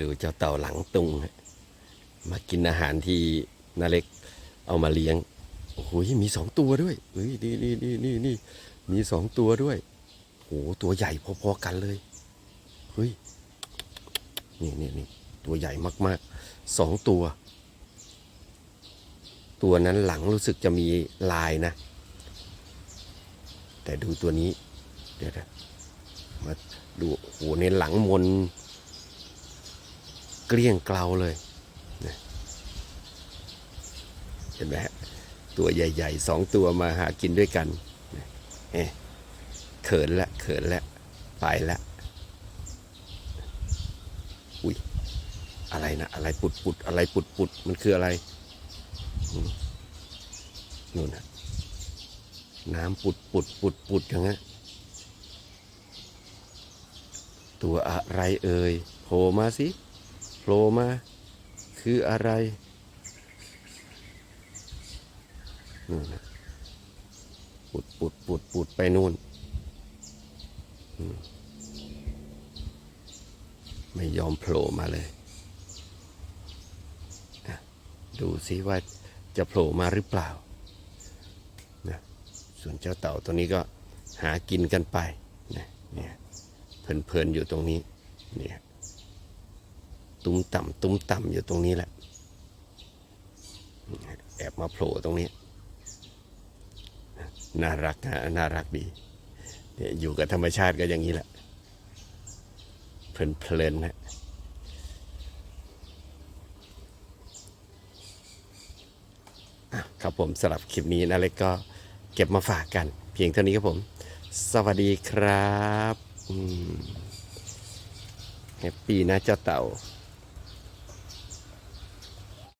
ดูเจ้าเต่าหลังตุงมากินอาหารที่นาเล็กเอามาเลี้ยง โอ้โหมีสองตัวด้วยเฮ้ยนี่นี่นี่นี่นี่มีสองตัวด้วยโอ้โหตัวใหญ่พอๆกันเลยเฮ้ยนี่นี่นี่ตัวใหญ่มากๆสองตัว ตัวนั้นหลังรู้สึกจะมีลายนะ แต่ดูตัวนี้ เดี๋ยวนะมาดูโอ้โหในหลังมน เกลี้ยงเกลาเลยนะเห็นไหมฮะตัวใหญ่ๆสองตัวมาหากินด้วยกันนะเอ๊ะเขินละเขินละไปละอุ้ยอะไรนะอะไรปุดปุดอะไรปุดปุดมันคืออะไรนู่นนะน้ำปุดปุดปุดปุดอย่างนั้นตัวอะไรเอ่ยโผล่มาสิ โผล่มา คืออะไรนู่นนะปุดปุดปุดปุดไปนู่น ไม่ยอมโผล่มาเลย ดูสิว่าจะโผล่มาหรือเปล่านะส่วนเจ้าเต่าตัวนี้ก็หากินกันไปนะเนี่ยเพลินๆอยู่ตรงนี้เนี่ย ตุ้มต่ำตุ้มต่ำอยู่ตรงนี้แหละ แอบมาโผล่ตรงนี้ น่ารักนะน่ารักดีเนี่ยอยู่กับธรรมชาติก็อย่างนี้แหละ เพลินๆนะอะครับผมสำหรับคลิปนี้นะเล็กก็เก็บมาฝากกัน เพียงเท่านี้ครับผม สวัสดีครับแฮปปี้นะเจ้าเต่า